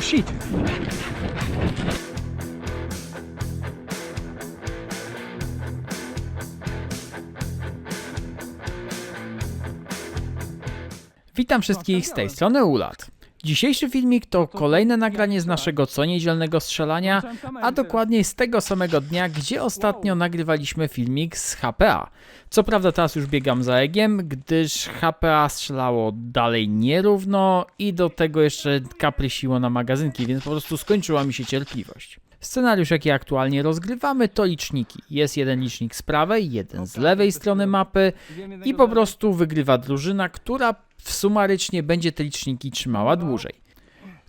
O shit! Witam wszystkich z tej strony Ulat. Dzisiejszy filmik to kolejne nagranie z naszego co niedzielnego strzelania, a dokładniej z tego samego dnia, gdzie ostatnio nagrywaliśmy filmik z HPA. Co prawda teraz już biegam za egiem, gdyż HPA strzelało dalej nierówno i do tego jeszcze kaprysiło na magazynki, więc po prostu skończyła mi się cierpliwość. Scenariusz, jaki aktualnie rozgrywamy, to liczniki. Jest jeden licznik z prawej, jeden z lewej strony mapy i po prostu wygrywa drużyna, która w sumarycznie będzie te liczniki trzymała dłużej.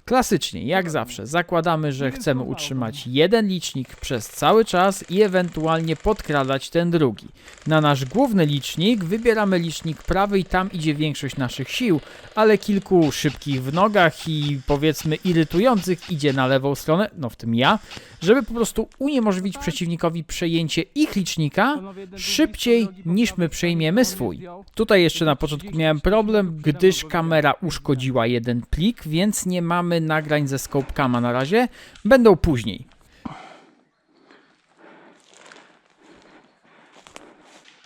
Klasycznie, jak zawsze, zakładamy, że chcemy utrzymać jeden licznik przez cały czas i ewentualnie podkradać ten drugi. Na nasz główny licznik wybieramy licznik prawy i tam idzie większość naszych sił, ale kilku szybkich w nogach i powiedzmy irytujących idzie na lewą stronę, no w tym ja, żeby po prostu uniemożliwić przeciwnikowi przejęcie ich licznika szybciej niż my przejmiemy swój. Tutaj jeszcze na początku miałem problem, gdyż kamera uszkodziła jeden plik, więc nie mamy nagrań ze Scopecama na razie. Będą później.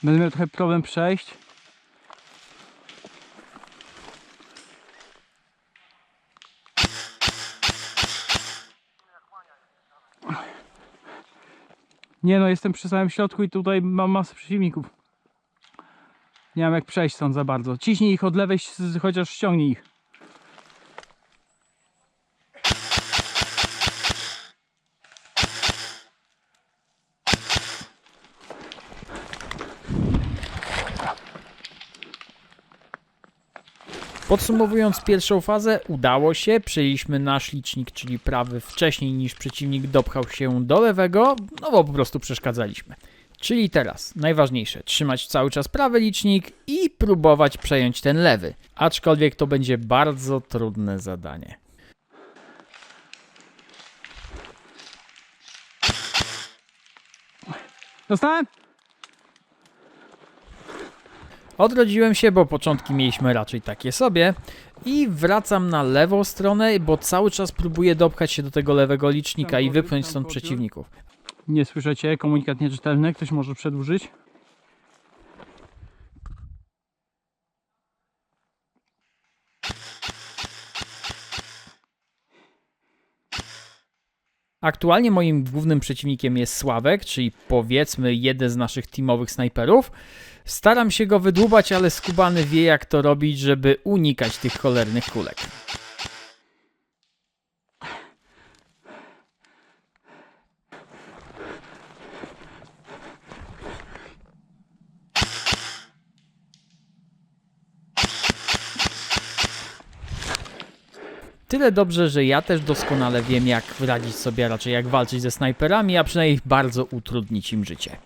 Będę miał trochę problem przejść. Nie no, jestem przy samym środku i tutaj mam masę przeciwników. Nie mam jak przejść stąd za bardzo. Ciśnij ich od lewej, chociaż ściągnij ich. Podsumowując pierwszą fazę, udało się, przejęliśmy nasz licznik, czyli prawy wcześniej niż przeciwnik dopchał się do lewego, no bo po prostu przeszkadzaliśmy. Czyli teraz, najważniejsze, trzymać cały czas prawy licznik i próbować przejąć ten lewy. Aczkolwiek to będzie bardzo trudne zadanie. Dostałem? Odrodziłem się, bo początki mieliśmy raczej takie sobie i wracam na lewą stronę, bo cały czas próbuję dopchać się do tego lewego licznika i wypchnąć stąd przeciwników. Nie słyszycie, komunikat nieczytelny, ktoś może przedłużyć. Aktualnie moim głównym przeciwnikiem jest Sławek, czyli powiedzmy jeden z naszych teamowych snajperów. Staram się go wydłubać, ale skubany wie jak to robić, żeby unikać tych cholernych kulek. Tyle dobrze, że ja też doskonale wiem, jak radzić sobie, raczej jak walczyć ze snajperami, a przynajmniej bardzo utrudnić im życie.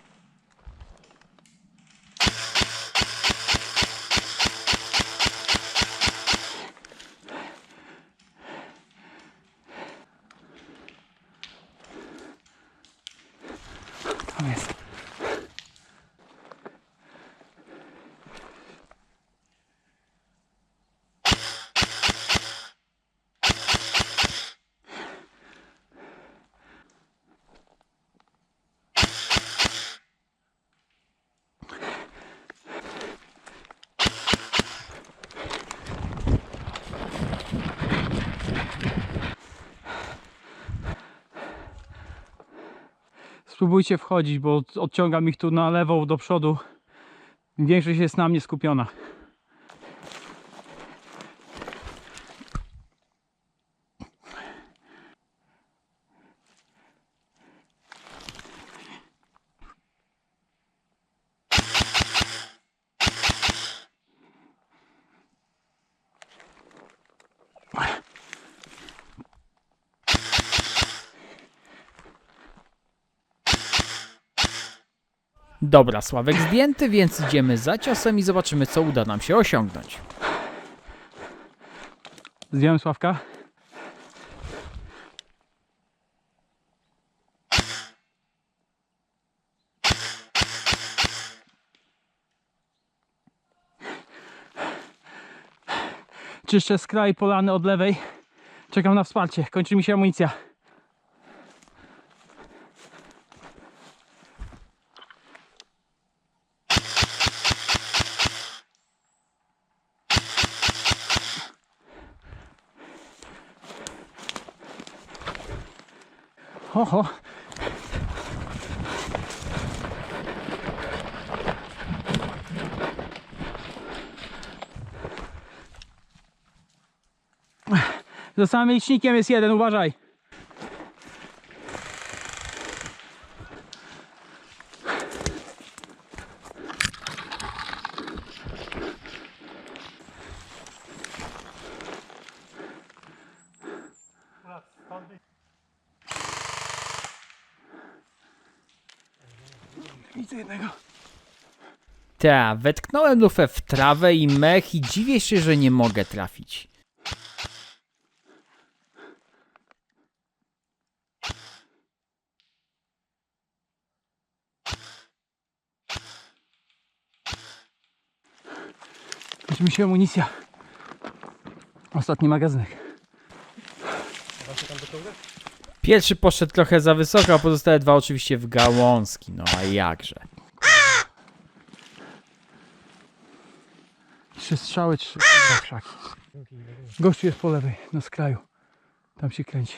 Spróbujcie wchodzić, bo odciągam ich tu na lewą do przodu. Większość jest na mnie skupiona. Dobra, Sławek zdjęty, więc idziemy za ciosem i zobaczymy, co uda nam się osiągnąć. Zdjąłem Sławka. Czyszczę skraj polany od lewej, Czekam na wsparcie. Kończy mi się amunicja. Oho. Za samym licznikiem jest jeden, uważaj. Widzę jednego. Ta, wetknąłem lufę w trawę i mech i dziwię się, że nie mogę trafić. Kończy mi się amunicja. Ostatni magazynek. Pierwszy poszedł trochę za wysoko, a pozostałe dwa oczywiście w gałązki. No a jakże. Trzy strzały, trzy krzaki. Gościu jest po lewej, na skraju. Tam się kręci.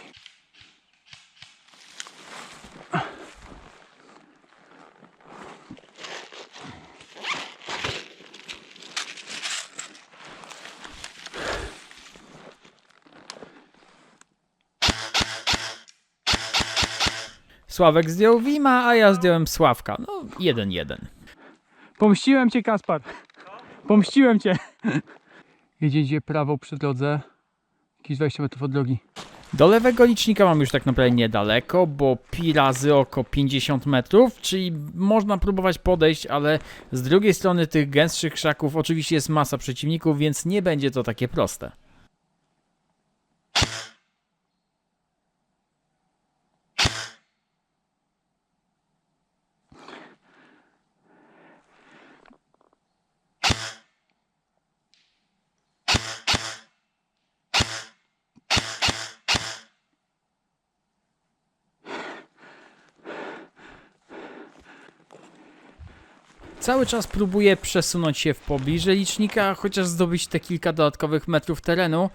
Sławek zdjął Wima, a ja zdjąłem Sławka. No, jeden jeden. Pomściłem cię, Kaspar. Pomściłem cię. Jedziecie prawo przy drodze. Jakieś 20 metrów od drogi. Do lewego licznika mam już tak naprawdę niedaleko, bo pi razy oko 50 metrów, czyli można próbować podejść, ale z drugiej strony tych gęstszych krzaków oczywiście jest masa przeciwników, więc nie będzie to takie proste. Cały czas próbuję przesunąć się w pobliże licznika, chociaż zdobyć te kilka dodatkowych metrów terenu,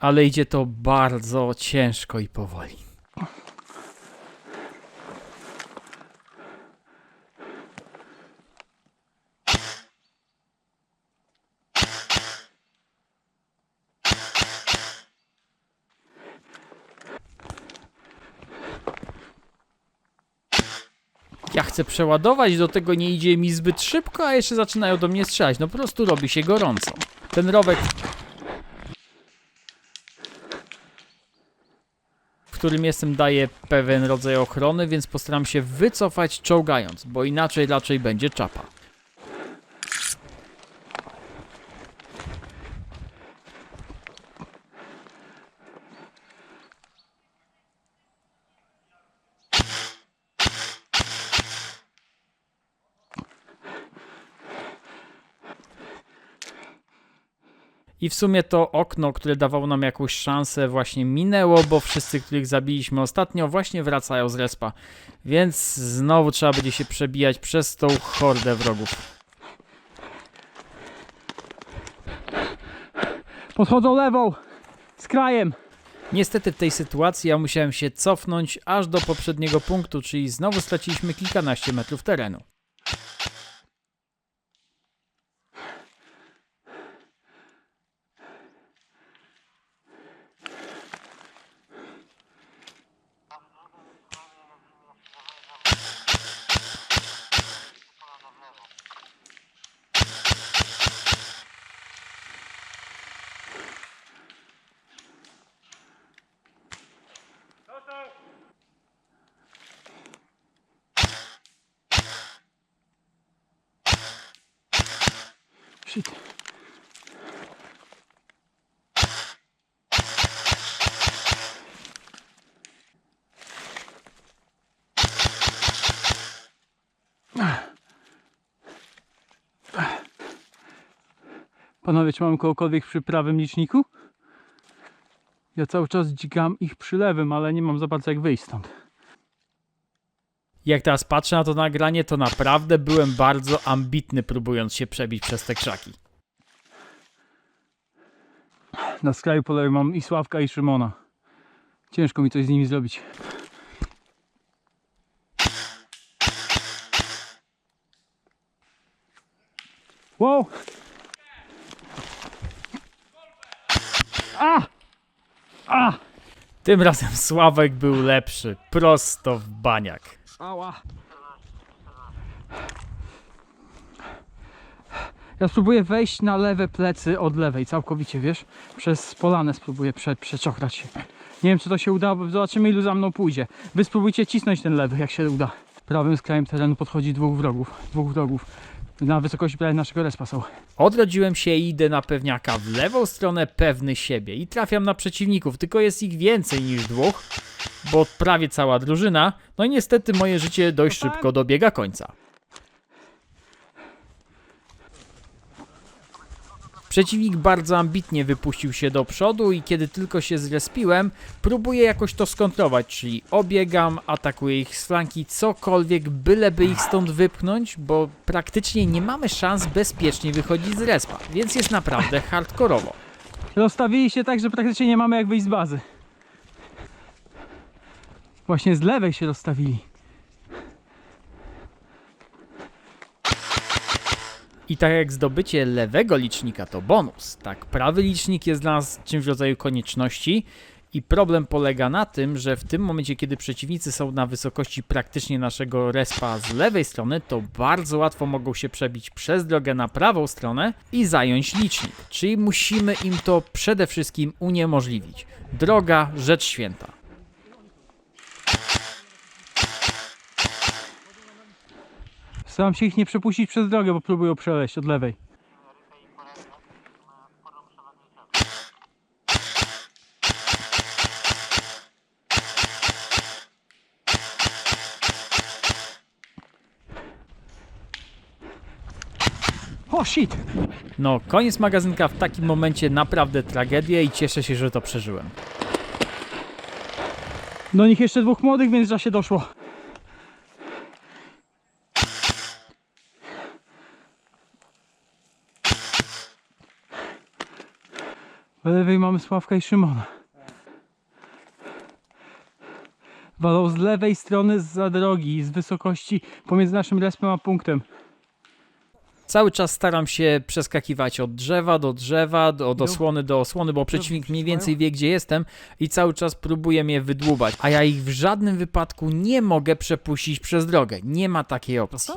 ale idzie to bardzo ciężko i powoli. Ja chcę przeładować, do tego nie idzie mi zbyt szybko, a jeszcze zaczynają do mnie strzelać. No po prostu robi się gorąco. Ten rowek, w którym jestem, daje pewien rodzaj ochrony, więc postaram się wycofać czołgając, bo inaczej raczej będzie czapa. I w sumie to okno, które dawało nam jakąś szansę, właśnie minęło, bo wszyscy, których zabiliśmy ostatnio, właśnie wracają z respa. Więc znowu trzeba będzie się przebijać przez tą hordę wrogów. Podchodzą lewą. Z krajem. Niestety w tej sytuacji ja musiałem się cofnąć aż do poprzedniego punktu, czyli znowu straciliśmy kilkanaście metrów terenu. Shit. Panowie, czy mamy kogokolwiek przy prawym liczniku? Ja cały czas dźgam ich przylewem, ale nie mam za bardzo jak wyjść stąd. Jak teraz patrzę na to nagranie, to naprawdę byłem bardzo ambitny, próbując się przebić przez te krzaki. Na skraju poleju mam i Sławka i Szymona. Ciężko mi coś z nimi zrobić. Wow! A! A! Tym razem Sławek był lepszy, prosto w baniak. Ała! Ja spróbuję wejść na lewe plecy od lewej, całkowicie, wiesz? Przez polanę spróbuję prze, przeczochrać się. Nie wiem, czy to się uda, zobaczymy, ilu za mną pójdzie. Wy spróbujcie cisnąć ten lewy, jak się uda. Prawym skrajem terenu podchodzi dwóch wrogów. Dwóch wrogów. Na wysokości prawie naszego respa są. Odrodziłem się i idę na pewniaka w lewą stronę pewny siebie i trafiam na przeciwników, tylko jest ich więcej niż dwóch, bo prawie cała drużyna, no i niestety moje życie dość szybko dobiega końca. Przeciwnik bardzo ambitnie wypuścił się do przodu i kiedy tylko się zrespiłem, próbuję jakoś to skontrować, czyli obiegam, atakuję ich z flanki, cokolwiek, byleby ich stąd wypchnąć, bo praktycznie nie mamy szans bezpiecznie wychodzić z respa, więc jest naprawdę hardkorowo. Rozstawili się tak, że praktycznie nie mamy jak wyjść z bazy. Właśnie z lewej się rozstawili. I tak jak zdobycie lewego licznika to bonus, tak prawy licznik jest dla nas czymś w rodzaju konieczności i problem polega na tym, że w tym momencie, kiedy przeciwnicy są na wysokości praktycznie naszego respa z lewej strony, to bardzo łatwo mogą się przebić przez drogę na prawą stronę i zająć licznik, czyli musimy im to przede wszystkim uniemożliwić. Droga, rzecz święta. Staram się ich nie przepuścić przez drogę, bo próbują przeleść od lewej. O shit! No, koniec magazynka w takim momencie naprawdę tragedia i cieszę się, że to przeżyłem. Do nich jeszcze dwóch młodych, więc za się doszło. Po lewej mamy Sławka i Szymona. Walą z lewej strony za drogi, z wysokości pomiędzy naszym respem a punktem. Cały czas staram się przeskakiwać od drzewa do drzewa, do, od osłony do osłony, bo przeciwnik mniej więcej wie, gdzie jestem i cały czas próbuje mnie wydłubać, a ja ich w żadnym wypadku nie mogę przepuścić przez drogę. Nie ma takiej opcji.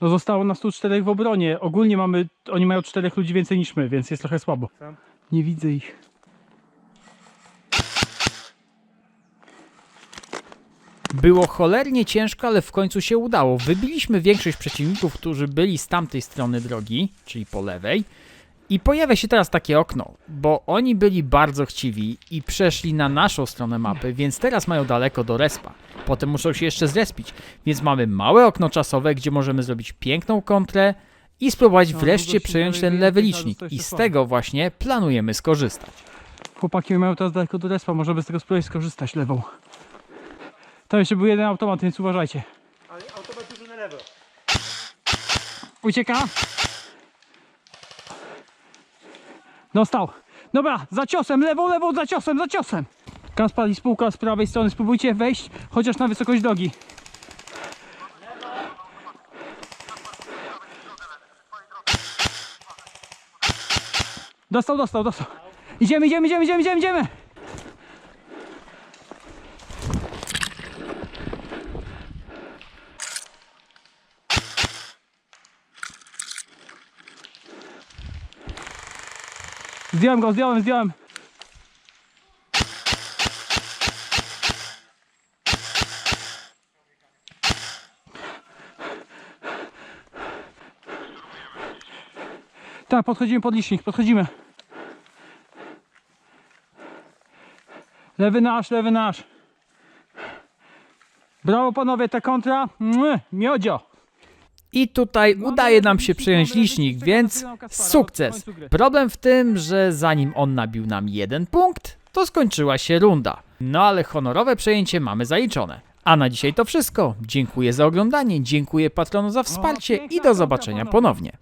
No zostało nas tu czterech w obronie. Ogólnie mamy, oni mają czterech ludzi więcej niż my, więc jest trochę słabo. Nie widzę ich. Było cholernie ciężko, ale w końcu się udało. Wybiliśmy większość przeciwników, którzy byli z tamtej strony drogi, czyli po lewej. I pojawia się teraz takie okno, bo oni byli bardzo chciwi i przeszli na naszą stronę mapy, więc teraz mają daleko do respa. Potem muszą się jeszcze zrespić, więc mamy małe okno czasowe, gdzie możemy zrobić piękną kontrę i spróbować No, wreszcie przejąć ten lewy licznik. I z tego właśnie planujemy skorzystać. Chłopaki mają teraz daleko do respa, możemy z tego spróbować skorzystać lewą. Tam jeszcze był jeden automat, więc uważajcie. Ale automat dużo na lewo. Ucieka. Dostał. Dobra, za ciosem, lewą, lewą, za ciosem, za ciosem. Kaspar i spółka z prawej strony, spróbujcie wejść chociaż na wysokość drogi. Dostał, dostał, dostał. Idziemy, idziemy, idziemy, idziemy, idziemy, idziemy. Zdjąłem go, zdjąłem, zdjąłem. Tak, podchodzimy pod licznik, podchodzimy. Lewy nasz, lewy nasz. Brawo panowie, ta kontra. Miodzio. I tutaj udaje nam się przejąć licznik, więc sukces. Problem w tym, że zanim on nabił nam jeden punkt, to skończyła się runda. No ale honorowe przejęcie mamy zaliczone. A na dzisiaj to wszystko. Dziękuję za oglądanie, dziękuję patronu za wsparcie i do zobaczenia ponownie.